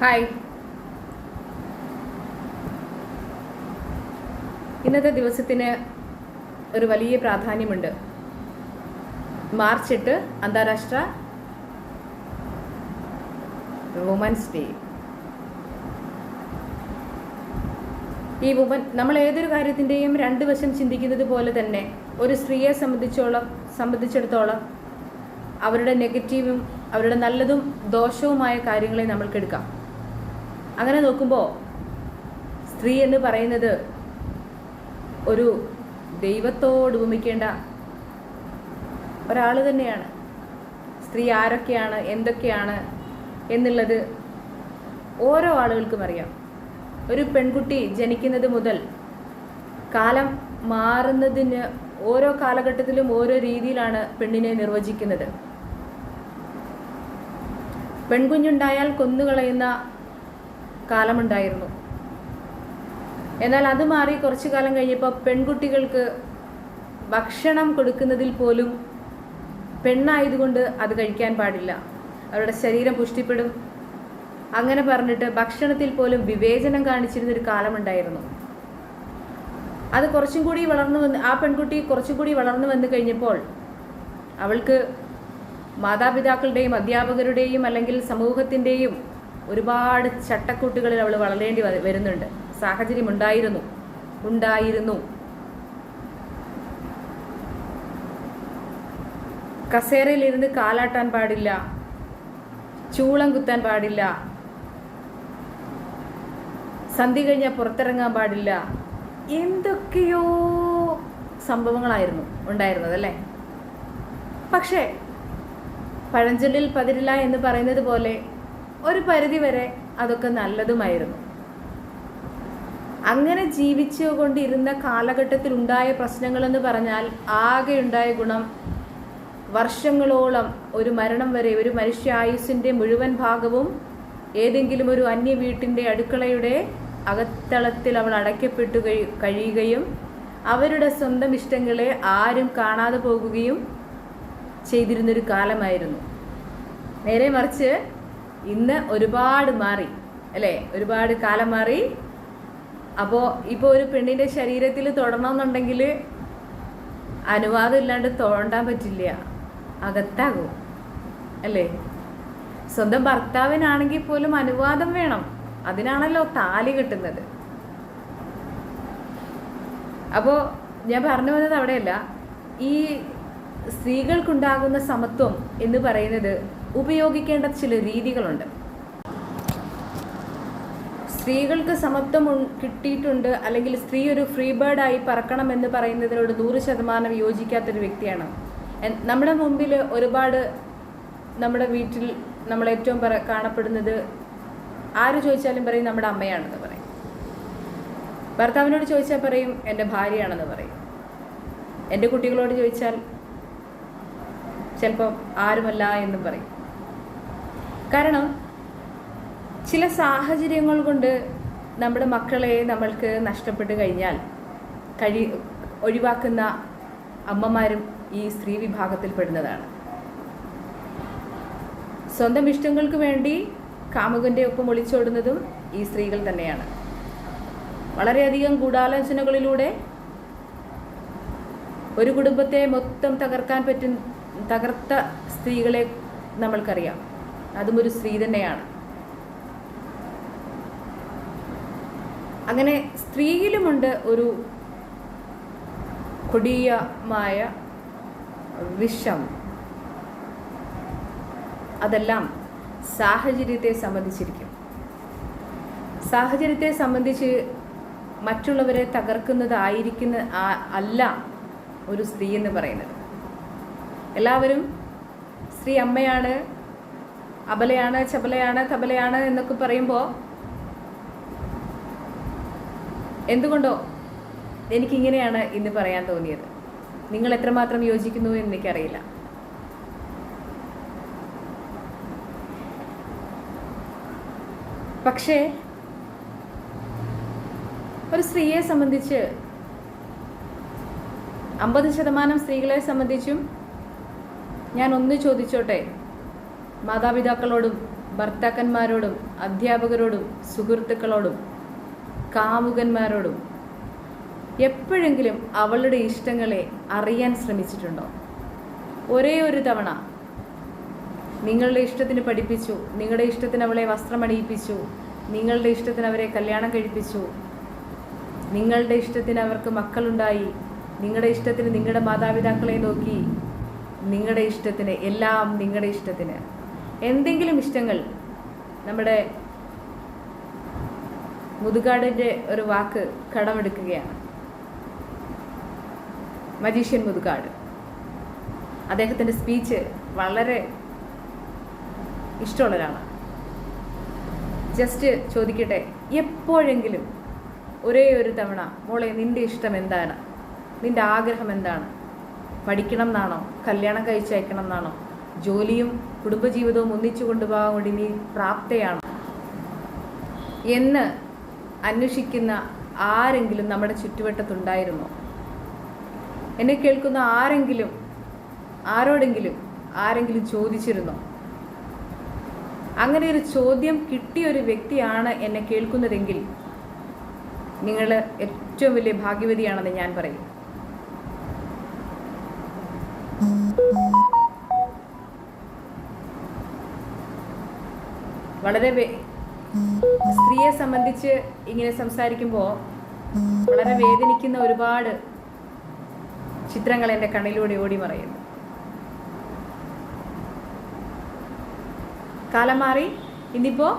Hi ഇന്നത്തെ ദിവസത്തിന് ഒരു വലിയ പ്രാധാന്യമുണ്ട്. മാർച്ച് എട്ട് അന്താരാഷ്ട്ര വുമൻസ് ഡേ ഈ വുമൻ നമ്മൾ ഏതൊരു കാര്യത്തിന്റെയും രണ്ട് വശം ചിന്തിക്കുന്നത് പോലെ തന്നെ ഒരു സ്ത്രീയെ സംബന്ധിച്ചോളം സംബന്ധിച്ചിടത്തോളം അവരുടെ നെഗറ്റീവും അവരുടെ നല്ലതും ദോഷവുമായ കാര്യങ്ങളെ നമ്മൾക്കെടുക്കാം അങ്ങനെ നോക്കുമ്പോൾ സ്ത്രീ എന്ന് പറയുന്നത് ഒരു ദൈവത്തോട് ഉപമിക്കേണ്ട ഒരാൾ തന്നെയാണ്. സ്ത്രീ ആരൊക്കെയാണ് എന്തൊക്കെയാണ് എന്നുള്ളത് ഓരോ ആളുകൾക്കും അറിയാം. ഒരു പെൺകുട്ടി ജനിക്കുന്നത് മുതൽ കാലം മാറുന്നതിന് ഓരോ കാലഘട്ടത്തിലും ഓരോ രീതിയിലാണ് പെണ്ണിനെ നിർവചിക്കുന്നത്. പെൺകുഞ്ഞുണ്ടായാൽ കൊന്നുകളയുന്ന കാലമുണ്ടായിരുന്നു. എന്നാൽ അത് മാറി കുറച്ചു കാലം കഴിഞ്ഞപ്പോൾ പെൺകുട്ടികൾക്ക് ഭക്ഷണം കൊടുക്കുന്നതിൽ പോലും പെണ്ണായതുകൊണ്ട് അത് കഴിക്കാൻ പാടില്ല. അവരുടെ ശരീരം പുഷ്ടിപ്പെടും. അങ്ങനെ പറഞ്ഞിട്ട് ഭക്ഷണത്തിൽ പോലും വിവേചനം കാണിച്ചിരുന്നൊരു കാലമുണ്ടായിരുന്നു. അത് കുറച്ചും കൂടി വളർന്നു വന്ന് ആ പെൺകുട്ടി കുറച്ചും കൂടി വളർന്നു വന്നു കഴിഞ്ഞപ്പോൾ അവൾക്ക് മാതാപിതാക്കളുടെയും അധ്യാപകരുടെയും അല്ലെങ്കിൽ സമൂഹത്തിന്റെയും ഒരുപാട് ചട്ടക്കൂട്ടുകളിൽ അവൾ വളരേണ്ടി വരുന്നുണ്ട്. സാഹചര്യം ഉണ്ടായിരുന്നു. ഉണ്ടായിരുന്നു. കസേരയിലിരുന്ന് കാലാട്ടാൻ പാടില്ല. ചൂളം കുത്താൻ പാടില്ല. സന്ധി കഴിഞ്ഞാൽ പുറത്തിറങ്ങാൻ പാടില്ല. എന്തൊക്കെയോ സംഭവങ്ങളായിരുന്നു ഉണ്ടായിരുന്നത് അല്ലേ? പക്ഷേ പഴഞ്ചൊല്ലിൽ പതിരില്ല എന്ന് പറയുന്നത് പോലെ ഒരു പരിധി വരെ അതൊക്കെ നല്ലതുമായിരുന്നു. അങ്ങനെ ജീവിച്ചുകൊണ്ടിരുന്ന കാലഘട്ടത്തിൽ ഉണ്ടായ പ്രശ്നങ്ങളെന്ന് പറഞ്ഞാൽ ആകെ ഉണ്ടായ ഗുണം വർഷങ്ങളോളം ഒരു മരണം വരെ ഒരു മനുഷ്യ ആയുസ്സിന്റെ മുഴുവൻ ഭാഗവും ഏതെങ്കിലും ഒരു അന്യ വീട്ടിന്റെ അടുക്കളയുടെ അകത്തളത്തിൽ അവൾ അടയ്ക്കപ്പെട്ടു കഴിയുകയും അവരുടെ സ്വന്തം ഇഷ്ടങ്ങളെ ആരും കാണാതെ പോകുകയും ചെയ്തിരുന്നൊരു കാലമായിരുന്നു. നേരെ മറിച്ച് ഇന്ന് ഒരുപാട് മാറി അല്ലേ? ഒരുപാട് കാലം മാറി. അപ്പോൾ ഇപ്പോൾ ഒരു പെണ്ണിന്റെ ശരീരത്തിൽ തൊടണമെന്നുണ്ടെങ്കിൽ അനുവാദം ഇല്ലാണ്ട് തോണ്ടാൻ പറ്റില്ല. അകത്താകും അല്ലേ? സ്വന്തം ഭർത്താവിനാണെങ്കിൽ പോലും അനുവാദം വേണം. അതിനാണല്ലോ താലി കിട്ടുന്നത്. അപ്പോൾ ഞാൻ പറഞ്ഞു വന്നത് അവിടെയല്ല ഈ സ്ത്രീകൾക്കുണ്ടാകുന്ന സമത്വം എന്ന് പറയുന്നത് ഉപയോഗിക്കേണ്ട ചില രീതികളുണ്ട്. സ്ത്രീകൾക്ക് സമത്വം കിട്ടിയിട്ടുണ്ട് അല്ലെങ്കിൽ സ്ത്രീ ഒരു ഫ്രീ ബേർഡ് ആയി പറക്കണം എന്ന് പറയുന്നതിനോട് നൂറ് ശതമാനം യോജിക്കാത്തൊരു വ്യക്തിയാണ്. നമ്മുടെ മുമ്പിൽ ഒരുപാട് നമ്മുടെ വീട്ടിൽ നമ്മൾ ഏറ്റവും പറ കാണപ്പെടുന്നത് ആര് ചോദിച്ചാലും പറയും നമ്മുടെ അമ്മയാണെന്ന് പറയും. ഭർത്താവിനോട് ചോദിച്ചാൽ പറയും എന്റെ ഭാര്യയാണെന്ന് പറയും. എന്റെ കുട്ടികളോട് ചോദിച്ചാൽ ചിലപ്പോൾ ആരുമല്ല എന്നും പറയും. കാരണം ചില സാഹചര്യങ്ങൾ കൊണ്ട് നമ്മുടെ മക്കളെ നമ്മൾക്ക് നഷ്ടപ്പെട്ട് കഴിഞ്ഞാൽ കഴി ഒഴിവാക്കുന്ന അമ്മമാരും ഈ സ്ത്രീ വിഭാഗത്തിൽ പെടുന്നതാണ്. സ്വന്തം ഇഷ്ടങ്ങൾക്ക് വേണ്ടി കാമുകന്റെ ഒപ്പം ഒളിച്ചോടുന്നതും ഈ സ്ത്രീകൾ തന്നെയാണ്. വളരെയധികം ഗൂഢാലോചനകളിലൂടെ ഒരു കുടുംബത്തെ മൊത്തം തകർക്കാൻ പറ്റും തകർത്ത സ്ത്രീകളെ നമ്മൾക്കറിയാം. അതും ഒരു സ്ത്രീ തന്നെയാണ്. അങ്ങനെ സ്ത്രീയിലുമുണ്ട് ഒരു കൊടിയമായ വിഷം. അതെല്ലാം സാഹചര്യത്തെ സംബന്ധിച്ചിരിക്കും. സാഹചര്യത്തെ സംബന്ധിച്ച് മറ്റുള്ളവരെ തകർക്കുന്നതായിരിക്കുന്ന അല്ല ഒരു സ്ത്രീ എന്ന് പറയുന്നത്. എല്ലാവരും സ്ത്രീ അമ്മയാണ് അബലയാണ് ചബലയാണ് തബലയാണ് എന്നൊക്കെ പറയുമ്പോൾ എന്തുകൊണ്ടോ എനിക്കിങ്ങനെയാണ് ഇന്ന് പറയാൻ തോന്നിയത്. നിങ്ങൾ എത്രമാത്രം യോജിക്കുന്നു എന്ന് എനിക്കറിയില്ല. പക്ഷേ ഒരു സ്ത്രീയെ സംബന്ധിച്ച് അമ്പത് ശതമാനം സ്ത്രീകളെ സംബന്ധിച്ചും ഞാൻ ഒന്ന് ചോദിച്ചോട്ടെ? മാതാപിതാക്കളോടും ഭർത്താക്കന്മാരോടും അധ്യാപകരോടും സുഹൃത്തുക്കളോടും കാമുകന്മാരോടും എപ്പോഴെങ്കിലും അവളുടെ ഇഷ്ടങ്ങളെ അറിയാൻ ശ്രമിച്ചിട്ടുണ്ടോ? ഒരേ ഒരു തവണ നിങ്ങളുടെ ഇഷ്ടത്തിന് പഠിപ്പിച്ചു നിങ്ങളുടെ ഇഷ്ടത്തിന് അവളെ വസ്ത്രമണിയിപ്പിച്ചു നിങ്ങളുടെ ഇഷ്ടത്തിന് അവരെ കല്യാണം കഴിപ്പിച്ചു നിങ്ങളുടെ ഇഷ്ടത്തിന് അവർക്ക് മക്കളുണ്ടായി നിങ്ങളുടെ ഇഷ്ടത്തിന് നിങ്ങളുടെ മാതാപിതാക്കളെ നോക്കി നിങ്ങളുടെ ഇഷ്ടത്തിന് എല്ലാം നിങ്ങളുടെ ഇഷ്ടത്തിന്. എന്തെങ്കിലും ഇഷ്ടങ്ങൾ? നമ്മുടെ മുതുകാടിന്റെ ഒരു വാക്ക് കടമെടുക്കുകയാണ്. മജീഷ്യൻ മുതുകാട്. അദ്ദേഹത്തിന്റെ സ്പീച്ച് വളരെ ഇഷ്ടമുള്ള ഒരാളാണ് ജസ്റ്റ് ചോദിക്കട്ടെ എപ്പോഴെങ്കിലും ഒരേ ഒരു തവണ മോളെ നിന്റെ ഇഷ്ടം എന്താണ്? നിന്റെ ആഗ്രഹം എന്താണ്? പഠിക്കണം എന്നാണോ? കല്യാണം കഴിച്ചയക്കണം എന്നാണോ? ജോലിയും കുടുംബജീവിതവും ഒന്നിച്ചു കൊണ്ടുപോകാൻ വേണ്ടി നീ പ്രാപ്തയാണ്. എന്ന് അന്വേഷിക്കുന്ന ആരെങ്കിലും നമ്മുടെ ചുറ്റുവട്ടത്തുണ്ടായിരുന്നോ? എന്നെ കേൾക്കുന്ന ആരെങ്കിലും ആരോടെങ്കിലും ആരെങ്കിലും ചോദിച്ചിരുന്നോ? അങ്ങനെ ഒരു ചോദ്യം കിട്ടിയ ഒരു വ്യക്തിയാണ് എന്നെ കേൾക്കുന്നതെങ്കിൽ നിങ്ങൾ ഏറ്റവും വലിയ ഭാഗ്യവതിയാണെന്ന് ഞാൻ പറയും. വളരെ സ്ത്രീയെ സംബന്ധിച്ച് ഇങ്ങനെ സംസാരിക്കുമ്പോൾ വളരെ വേദനിക്കുന്ന ഒരുപാട് ചിത്രങ്ങൾ എന്റെ കണ്ണിലൂടെ ഓടി മറയുന്നു. കാലം മാറി. ഇന്നിപ്പോൾ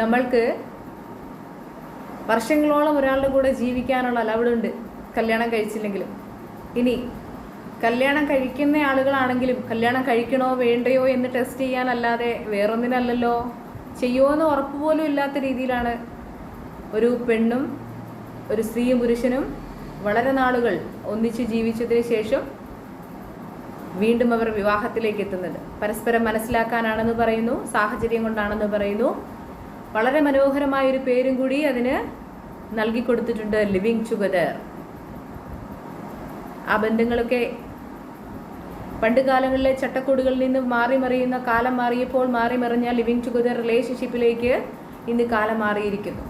നമ്മൾക്ക് വർഷങ്ങളോളം ഒരാളുടെ കൂടെ ജീവിക്കാനുള്ള അലവിടുണ്ട്. കല്യാണം കഴിച്ചില്ലെങ്കിലും. ഇനി കല്യാണം കഴിക്കുന്ന ആളുകളാണെങ്കിലും കല്യാണം കഴിക്കണോ വേണ്ടയോ എന്ന് ടെസ്റ്റ് ചെയ്യാനല്ലാതെ വേറൊന്നിനല്ലല്ലോ. ചെയ്യുമോ എന്ന് ഉറപ്പ് പോലും ഇല്ലാത്ത രീതിയിലാണ് ഒരു പെണ്ണും ഒരു സ്ത്രീയും പുരുഷനും വളരെ നാളുകൾ ഒന്നിച്ച് ജീവിച്ചതിന് ശേഷം വീണ്ടും അവർ വിവാഹത്തിലേക്ക് എത്തുന്നത്. പരസ്പരം മനസ്സിലാക്കാനാണെന്ന് പറയുന്നു സാഹചര്യം കൊണ്ടാണെന്ന് പറയുന്നു. വളരെ മനോഹരമായ ഒരു പേരും കൂടി അതിന് നൽകി കൊടുത്തിട്ടുണ്ട് ലിവിങ് ടുഗദർ ആ ബന്ധങ്ങളൊക്കെ പണ്ട് കാലങ്ങളിലെ ചട്ടക്കൂടുകളിൽ നിന്ന് മാറി മറിയുന്ന കാലം മാറിയപ്പോൾ മാറി മറിഞ്ഞ ലിവിങ് ടുഗദർ റിലേഷൻഷിപ്പിലേക്ക് ഇന്ന് കാലം മാറിയിരിക്കുന്നു.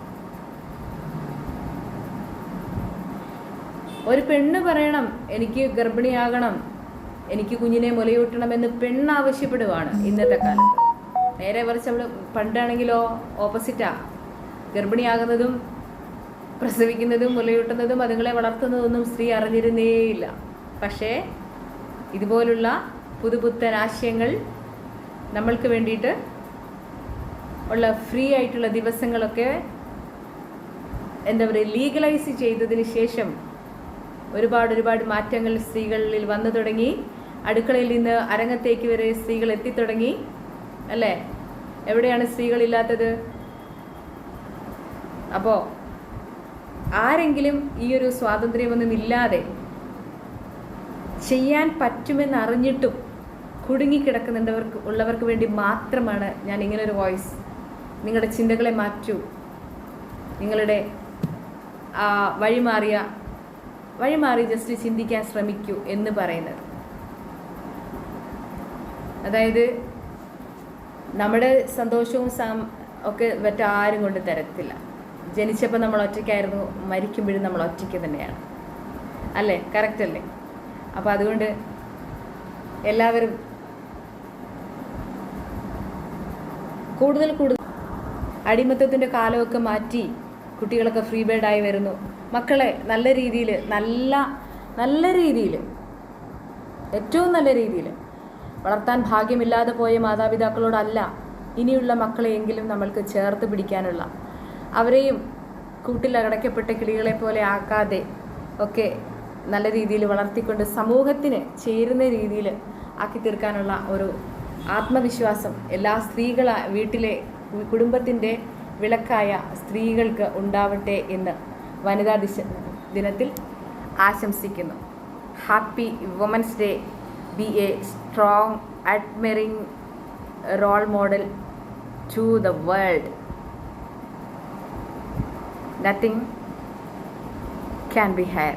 ഒരു പെണ്ണ് പറയണം എനിക്ക് ഗർഭിണിയാകണം എനിക്ക് കുഞ്ഞിനെ മുലയൂട്ടണം എന്ന് പെണ്ണ് ആവശ്യപ്പെടുവാണ് ഇന്നത്തെ കാലത്ത്. നേരെ കുറച്ച് അവൾ പണ്ടാണെങ്കിലോ ഓപ്പോസിറ്റാ ഗർഭിണിയാകുന്നതും പ്രസവിക്കുന്നതും മുലയൂട്ടുന്നതും അതുങ്ങളെ വളർത്തുന്നതൊന്നും സ്ത്രീ അറിഞ്ഞിരുന്നേയില്ല. പക്ഷേ ഇതുപോലുള്ള പുതുപുത്തൻ ആശയങ്ങൾ നമ്മൾക്ക് വേണ്ടിയിട്ട് ഉള്ള ഫ്രീ ആയിട്ടുള്ള ദിവസങ്ങളൊക്കെ എന്താ പറയുക ലീഗലൈസ് ചെയ്തതിന് ശേഷം ഒരുപാട് ഒരുപാട് മാറ്റങ്ങൾ സ്ത്രീകളിൽ വന്നു തുടങ്ങി. അടുക്കളയിൽ നിന്ന് അരങ്ങത്തേക്ക് വരെ സ്ത്രീകൾ എത്തിത്തുടങ്ങി അല്ലേ? എവിടെയാണ് സ്ത്രീകളില്ലാത്തത് അപ്പോൾ ആരെങ്കിലും ഈ ഒരു സ്വാതന്ത്ര്യമൊന്നും ഇല്ലാതെ ചെയ്യാൻ പറ്റുമെന്ന് അറിഞ്ഞിട്ടും കുടുങ്ങിക്കിടക്കുന്നുണ്ടവർക്ക് ഉള്ളവർക്ക് വേണ്ടി മാത്രമാണ് ഞാൻ ഇങ്ങനൊരു വോയിസ്. നിങ്ങളുടെ ചിന്തകളെ മാറ്റൂ. നിങ്ങളുടെ വഴിമാറിയ വഴിമാറി ജസ്റ്റ് ചിന്തിക്കാൻ ശ്രമിക്കൂ എന്ന് പറയുന്നത്. അതായത് നമ്മുടെ സന്തോഷവും സാം ഒക്കെ മറ്റാരും കൊണ്ട് തരത്തില്ല. ജനിച്ചപ്പോൾ നമ്മൾ ഒറ്റയ്ക്കായിരുന്നു മരിക്കുമ്പോഴും നമ്മൾ ഒറ്റയ്ക്ക് തന്നെയാണ്. അല്ലേ? കറക്റ്റ് അല്ലേ? അപ്പോൾ അതുകൊണ്ട് എല്ലാവരും കൂടുതൽ കൂടുതൽ അടിമത്തത്തിന്റെ കാലമൊക്കെ മാറ്റി കുട്ടികളൊക്കെ ഫ്രീ ബേഡായി വരുന്നു. മക്കളെ നല്ല രീതിയിൽ നല്ല നല്ല രീതിയിൽ ഏറ്റവും നല്ല രീതിയിൽ വളർത്താൻ ഭാഗ്യമില്ലാതെ പോയ മാതാപിതാക്കളോടല്ല ഇനിയുള്ള മക്കളെയെങ്കിലും നമ്മൾക്ക് ചേർത്ത് പിടിക്കാനുള്ള. അവരെയും കൂട്ടിലടക്കപ്പെട്ട കിളികളെ പോലെ ആക്കാതെ ഒക്കെ നല്ല രീതിയിൽ വളർത്തിക്കൊണ്ട് സമൂഹത്തിന് ചേരുന്ന രീതിയിൽ ആക്കി തീർക്കാനുള്ള ഒരു ആത്മവിശ്വാസം എല്ലാ സ്ത്രീകള വീട്ടിലെ കുടുംബത്തിന്റെ വിളക്കായ സ്ത്രീകൾക്ക് ഉണ്ടാവട്ടെ എന്ന് വനിതാ ദിശ ദിനത്തിൽ ആശംസിക്കുന്നു. Happy women's day be a strong admiring role model to the world nothing can be higher